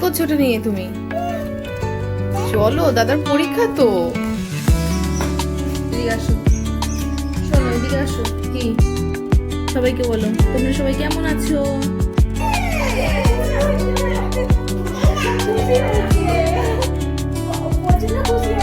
করছ ওটা নিয়ে তুমি? চলো, দাদার পরীক্ষা তো। এদিকে আসো। চলো, এদিকে আসো। কি? সবাইকে বলো, তোমরা সবাই কেমন আছো? তোমার-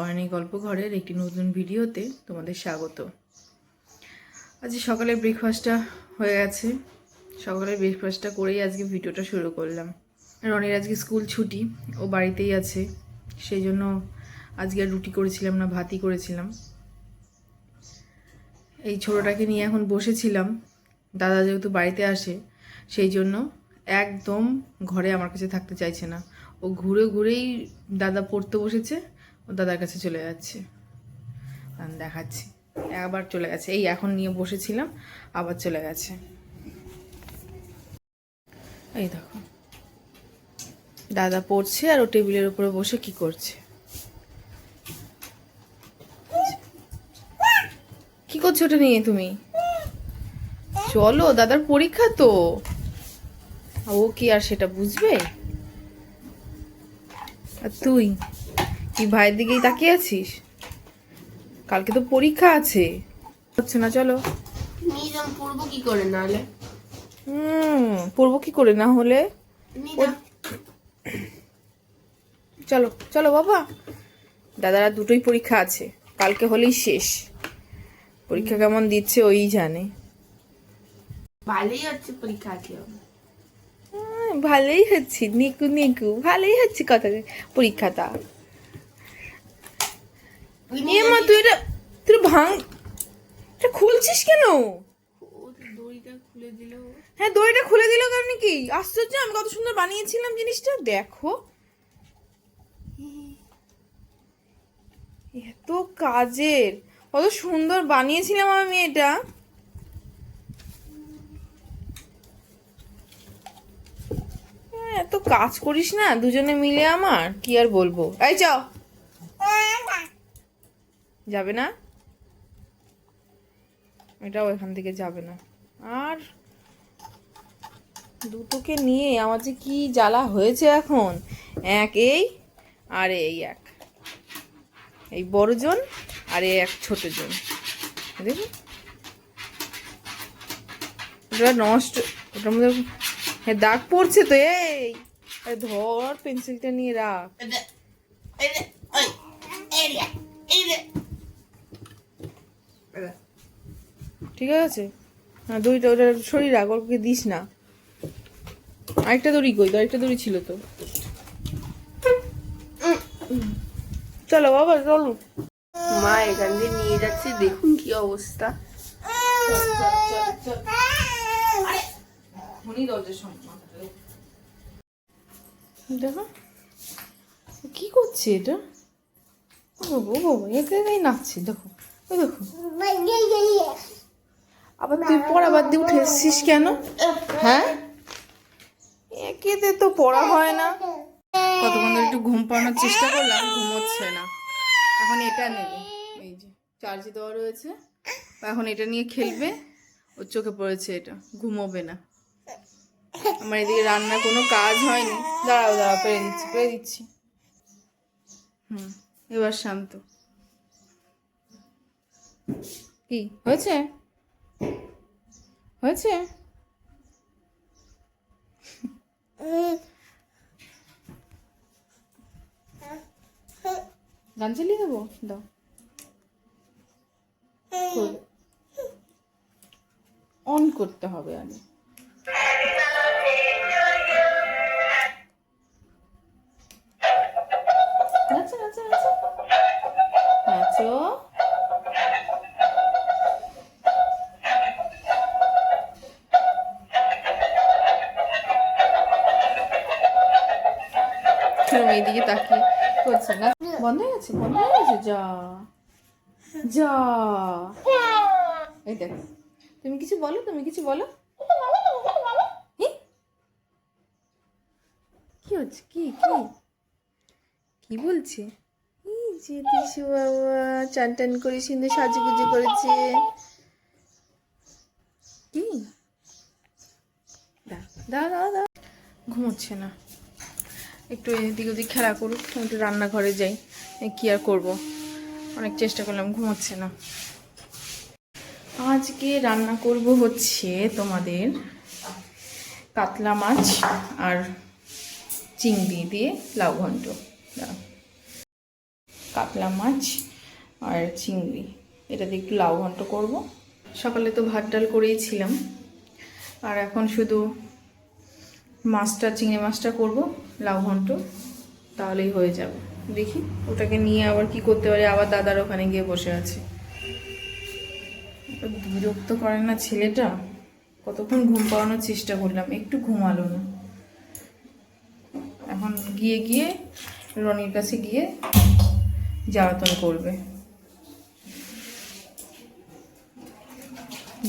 বয়নী গল্প ঘরের একটি নতুন ভিডিওতে তোমাদের স্বাগত। আজ সকালে ব্রেকফাস্টটা হয়ে গেছে। সকালে ব্রেকফাস্টটা করেই আজকে ভিডিওটা শুরু করলাম। রনির আজকে স্কুল ছুটি, ও বাড়িতেই আছে। সেই জন্য আজকে রুটি করেছিলাম না, ভাতই করেছিলাম। এই ছোটোটাকে নিয়ে এখন বসেছিলাম। দাদা যেহেতু বাড়িতে আসে, সেই জন্য একদম ঘরে আমার কাছে থাকতে চাইছে না। ও ঘুরে ঘুরেই দাদা পড়তে বসেছে দাদার কাছে চলে যাচ্ছে। দেখাচ্ছি। আবার চলে গেছে। এই এখন নিয়ে বসেছিলাম, আবার চলে গেছে। এই দেখো। দাদা পড়ছে আর ও টেবিলের উপরে বসে কি করছে। কি করছ ওটা নিয়ে তুমি? চলো, দাদার পরীক্ষা তো। ও কি আর সেটা বুঝবে? আর তুই? কি ভাইয়ের দিকেই তাকিয়ে আছিস? কালকে তো পরীক্ষা আছে। হচ্ছে না চলো। নিজাম পড়ব কি করে হুম পড়ব কি করে না হলে চলো চলো বাবা। দাদারা দুটোই পরীক্ষা আছে। কালকে হলেই শেষ। পরীক্ষা কেমন দিচ্ছে ওই জানে। ভালোই হচ্ছে পরীক্ষা হুম, ভালোই হচ্ছে। নিকু নিকু ভালোই হচ্ছে কথা পরীক্ষাটা। এ মা তুই এটা তুই ভাঙ এটা খুলছিস কেন? দড়িটা খুলে দিল হ্যাঁ দড়িটা খুলে দিল কারণ কি? আশ্চর্য আমি কত সুন্দর বানিয়েছিলাম জিনিসটা দেখো। এত কাজের। কত সুন্দর বানিয়েছিলাম আমি এটা। হ্যাঁ, এত কাজ করিস না দুজনে মিলে আমার কি আর বলব? এই চ যাবে না? এটাও এখান থেকে যাবে না। আর দুটোকে নিয়ে আমার যে কি জ্বালা হয়েছে এখন? এক এই আর এই এক। এই বড় জন আর এই এক ছোট জন দেখুন। ওটা নষ্ট, ওটার মধ্যে হ্যাঁ দাগ পড়ছে তো, এই। ধর পেন্সিলটা নিয়ে রাখ। ঠিক আছে? হ্যাঁ দড়িটা ওটা শরীর রাখ ওকে দিস না। আরেকটা দড়ি কই? আরেকটা দড়ি ছিল তো। চলো বাবা চলো। মা এখান দিয়ে নিয়ে যাচ্ছে দেখুন কি অবস্থা। দেখো। কি করছে এটা? ও বাবা, একে নাচছে দেখো। আবার তুই পড়া বাদ দিয়ে উঠে এসছিস কেন? হ্যাঁ? একেতে তো, পড়া হয় না। কতক্ষণ ধরে একটু ঘুম পাড়ানোর চেষ্টা করলাম, ঘুমোচ্ছে না। এখন এটা নেবে। এই যে চার্জে দেওয়া রয়েছে। এখন এটা নিয়ে খেলবে। ওর চোখে পড়েছে এটা। ঘুমোবে না। আমার এদিকে রান্নার কোনো কাজ হয়নি। দাঁড়াও দাঁড়াও, পেরে দিচ্ছি পেরে দিচ্ছি। হুম, এবার শান্ত। কি? হয়েছে? হয়েছে? গান চালিয়ে দেবো? দাও। অন করতে হবে আগে। তাকিয়ে করছে না। বন্ধ হয়ে গেছে? বন্ধ হয়ে গেছে? যা। যা। এই দেখ, তুমি কিছু বলো, তুমি কিছু বলো। কি হচ্ছে? কি কি? কি বলছে? এই দিশু বাবা, চান টান করে সুন্দর সাজুগুজু করেছে। কি? দা দা দা ঘুমোচ্ছে না। একটু এদিক ওদিক খেলা করুক একটু রান্নাঘরে যাই কি আর করব? অনেক চেষ্টা করলাম ঘুমোচ্ছে না। আজকে রান্না করব হচ্ছে তোমাদের কাতলা মাছ আর চিংড়ি দিয়ে লাউ ঘন্ট। কাতলা মাছ আর চিংড়ি, এটা দিয়ে একটু লাউ ঘন্ট করব। সকালে তো ভাত ডাল করেই ছিলাম, আর এখন শুধু মাছটা, চিংড়ি মাছটা করব। লাউ তাহলেই হয়ে যাবে। দেখি, ওটাকে নিয়ে আবার কি করতে পারি? আবার দাদার ওখানে গিয়ে বসে আছে। বিরক্ত করে না ছেলেটা? কতক্ষণ ঘুম পাওয়ানোর চেষ্টা করলাম, একটু ঘুমালো না। এখন গিয়ে গিয়ে রনির কাছে গিয়ে জ্বালাতন করবে।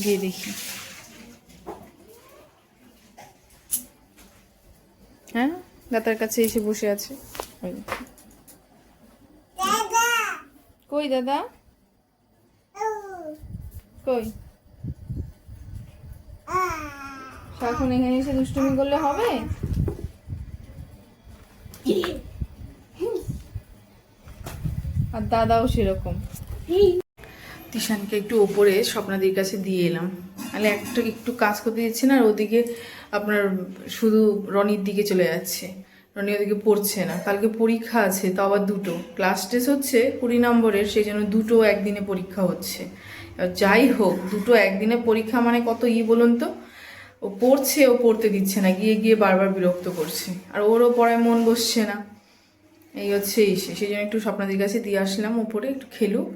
গিয়ে দেখি। হ্যাঁ? দাদার কাছে এসে বসে আছে। কই দাদা? কই? এখন এখানে এসে দুষ্টুমি করলে হবে? আর দাদাও সেরকম। তিশানকে একটু ওপরে স্বপ্নাদির কাছে দিয়ে এলাম। তাহলে একটু একটু কাজ করতে দিচ্ছে না আর ওদিকে আপনার শুধু রনির দিকে চলে যাচ্ছে। রনি ওদিকে পড়ছে না। কালকে পরীক্ষা আছে, তো আবার দুটো। ক্লাস টেস্ট হচ্ছে কুড়ি নম্বরের, সেই জন্য দুটো একদিনে পরীক্ষা হচ্ছে। যাই হোক, দুটো একদিনে পরীক্ষা মানে কত ই বলুন তো? ও পড়ছে, ও পড়তে দিচ্ছে না, গিয়ে গিয়ে বারবার বিরক্ত করছে। আর ওরও পড়ায় মন বসছে না। এই হচ্ছে ইসে সেই জন্য একটু স্বপ্নাদির কাছে দিয়ে আসলাম ওপরে একটু খেলুক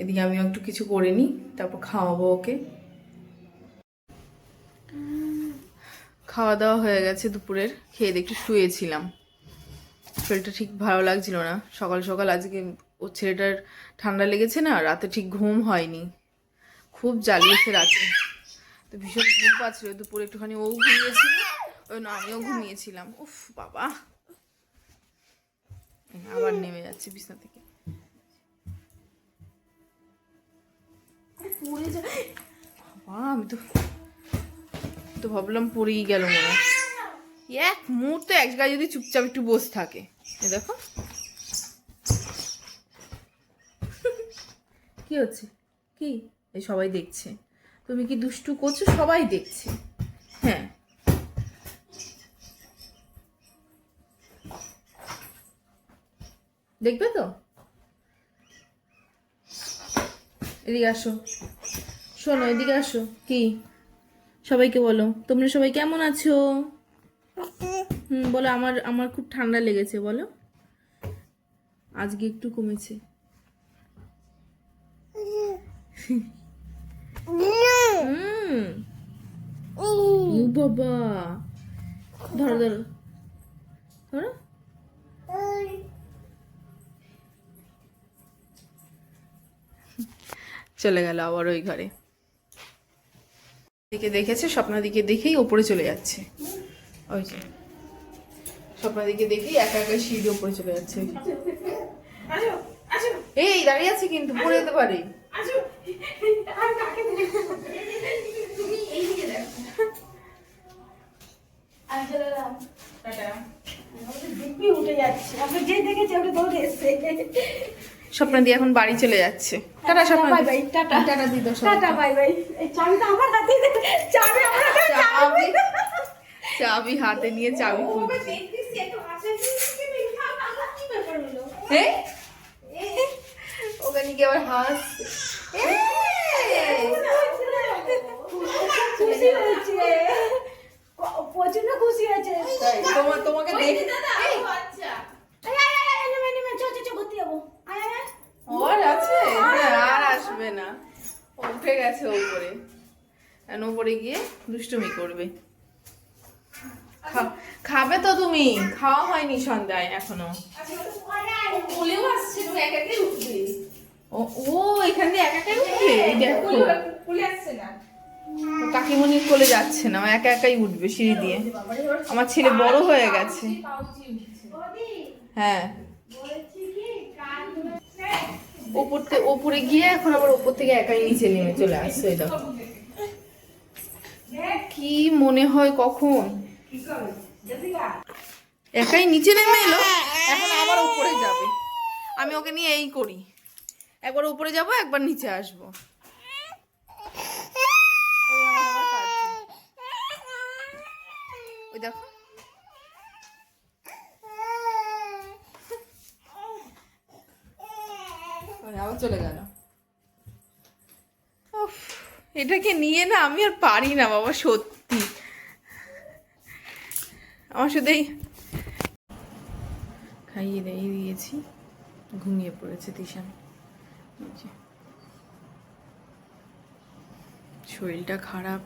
এদিকে আমিও একটু কিছু করে নিই, তারপর খাওয়াবো ওকে। খাওয়া দাওয়া হয়ে গেছে দুপুরের। খেয়ে একটু শুয়েছিলাম। শরীরটা ঠিক ভালো লাগছিল না। সকাল সকাল আজকে ও ছেলেটার ঠান্ডা লেগেছে না, রাতে ঠিক ঘুম হয়নি। খুব জ্বালিয়েছে রাতে। তো ভীষণ ঘুম পাচ্ছিল। দুপুরে একটুখানি ও ঘুমিয়েছিল। ওই না, আমিও ঘুমিয়েছিলাম। উফ, বাবা। আবার নেমে যাচ্ছে বিছনা থেকে। পড়ে যা বাবা, আমি তো তো ভাবলাম পড়েই গেল মনে এক মুহূর্তে এক জায়গায় যদি চুপচাপ একটু বসে থাকে। এ দেখো। কি হচ্ছে? কি? এই সবাই দেখছে। তুমি কি দুষ্টু করছ? সবাই দেখছে। হ্যাঁ। দেখবে তো? এদিকে আসো। শোনো, এদিকে আসো। কি? সবাইকে বলো। তোমরা সবাই কেমন আছো? হুম বলো আমার আমার খুব ঠান্ডা লেগেছে বলো। আজকে একটু কমেছে। ও বাবা। ধরো ধরো। ধরো। চলে গেল আবার ওই ঘরে। দিকে দেখেছে স্বপ্নাদিকে দেখেই ওপরে চলে যাচ্ছে। ওই যে। স্বপ্নাদিকে দেখেই একা একা সিঁড়ি ওপরে চলে যাচ্ছে। এই, দাঁড়িয়ে আছে কিন্তু, পড়ে যেতে পারে। উঠে যাচ্ছে আপনি যে দেখেছি আপনি দৌড়ে এসছে দিয়ে এখন বাড়ি চলে যাচ্ছে। টাটা স্বপ্ন বাই বাই টাটা। টাটা দিদি টাটা বাই বাই এই চাবিটা আমার হাতে। চাবি আমার হাতে চাবি চাবি হাতে নিয়ে চাবি খুলছে। এই, ওখানে গিয়ে আবার হাস খুশি হয়েছে ক- প্রচণ্ড খুশি হয়েছে তোমার তোমাকে দেখ এই, আয়, আয়, আয়, আয়, নেমে, নেমে, চল, চল, চল, ঘুরতে যাব। আয়, আয়, আয়। আর আছে হ্যাঁ, আর আসবে না ও উঠে গেছে ওপরে এখন ওপরে গিয়ে দুষ্টুমি করবে খা- খাবে তো তুমি। খাওয়া হয়নি সন্ধ্যায় এখনও। ও ও এখান দিয়ে একা একাই উঠবে এই দেখো। ও কোলে যাচ্ছে না একা একাই উঠবে সিঁড়ি দিয়ে। আমার ছেলে বড় হয়ে গেছে। হ্যাঁ। ওপর থেকে ওপরে গিয়ে এখন আবার ওপর থেকে একাই নিচে নেমে চলে আসছে এই দেখো। কি মনে হয় কখন? একাই নিচে নেমে এলো, এখন আবার উপরে যাবে। আমি ওকে নিয়ে এই করি। একবার উপরে যাব, একবার নিচে আসব। ওই দেখো। আবার চলে গেল। এটাকে নিয়ে না আমি আর পারি না বাবা, সত্যি। শুধুই খাইয়ে দাইয়ে দিয়েছি। ঘুমিয়ে পড়েছে তিশান শরীরটা খারাপ।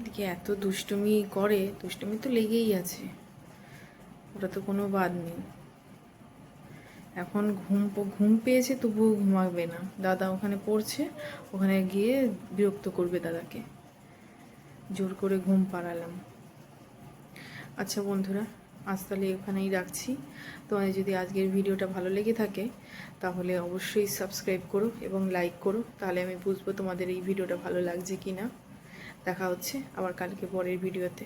এদিকে এত দুষ্টুমি করে। দুষ্টুমি তো লেগেই আছে। ওটা তো কোনো বাদ নেই। এখন ঘুম ঘুম পেয়েছে তবুও ঘুমাবে না। দাদা ওখানে পড়ছে। ওখানে গিয়ে বিরক্ত করবে দাদাকে। জোর করে ঘুম পাড়ালাম। আচ্ছা বন্ধুরা, আজ তাহলে এখানেই রাখছি। তোমাদের যদি আজকের ভিডিওটা ভালো লেগে থাকে, তাহলে অবশ্যই সাবস্ক্রাইব করো এবং লাইক করো। তাহলে আমি বুঝব তোমাদের এই ভিডিওটা ভালো লাগছে কি না দেখা হচ্ছে আবার কালকে পরের ভিডিওতে।